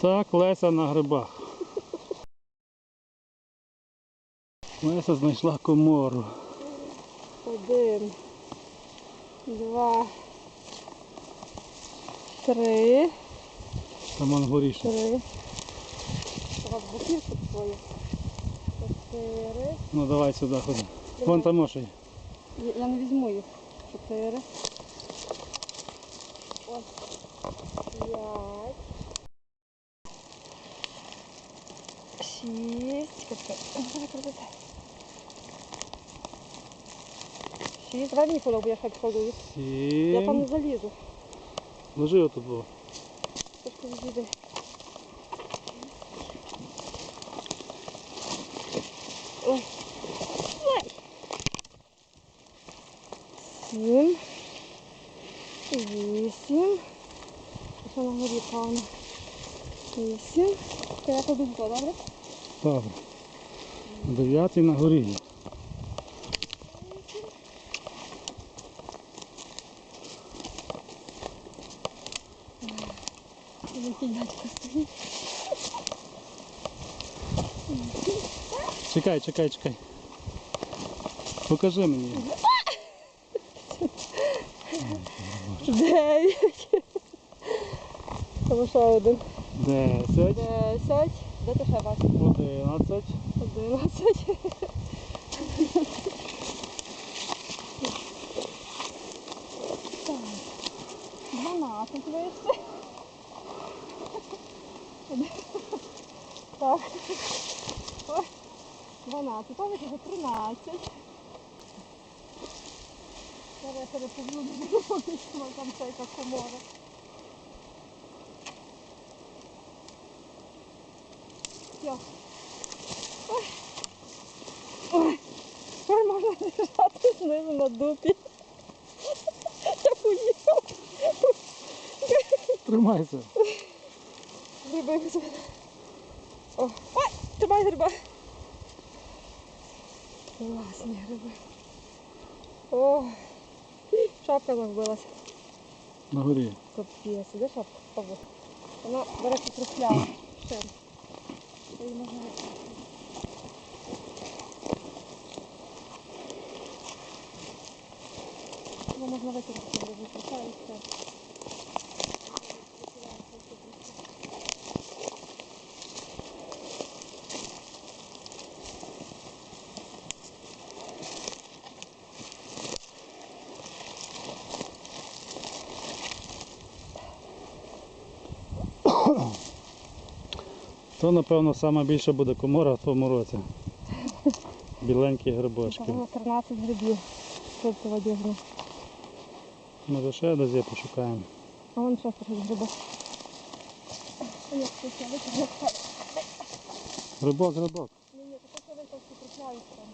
Так, Леся на грибах. Леся знайшла комору. Один, два, три, Там он горіше. три. Треба бутівку твою. Чотири. Ну давай сюди ходи. Вон там може. Я, я не візьму їх. Чотири. Ось. П'ять. Шість. Шість. Давай мені подобу, я так ходую. Я там не Сім. залізу. Лежи отут. Бо. Трошки відійди. Ой. Сім. Вісім. Що на горі певно? Вісім. Та я кладу в добре? Добре. Дев'ятий на горі. Чекай, чекай, чекай. Покажи мені. Дев'ять. Тому що один. Десять. Десять. Де ти ще бачиш? Одинадцять. Одинадцять. Дванадцять вище. Так. Ой. Дванадцять. Ось вже тринадцять. Зараз я поблюду, поки там цей комора. Все. Ой. Ой. Ой, можна лежати знизу на дупі. Я поїхав. Тримайся. Гриби. О, ой, тримай гриба. Класні гриби. О, шапка загубилася. На горі. Капець, де шапка? Вона, до речі, трухлява. Ще її можна витягнути. Його можна витягнути, щоб не трухляє і все. То, напевно, найбільше буде комора в тому році. Біленькі грибочки. Там 13 грибів. Тут водягну. Може ще десь пошукаємо. А вон ще трохи витягну? Грибок, грибок. Ні, ні, це ще витягнути трухляється.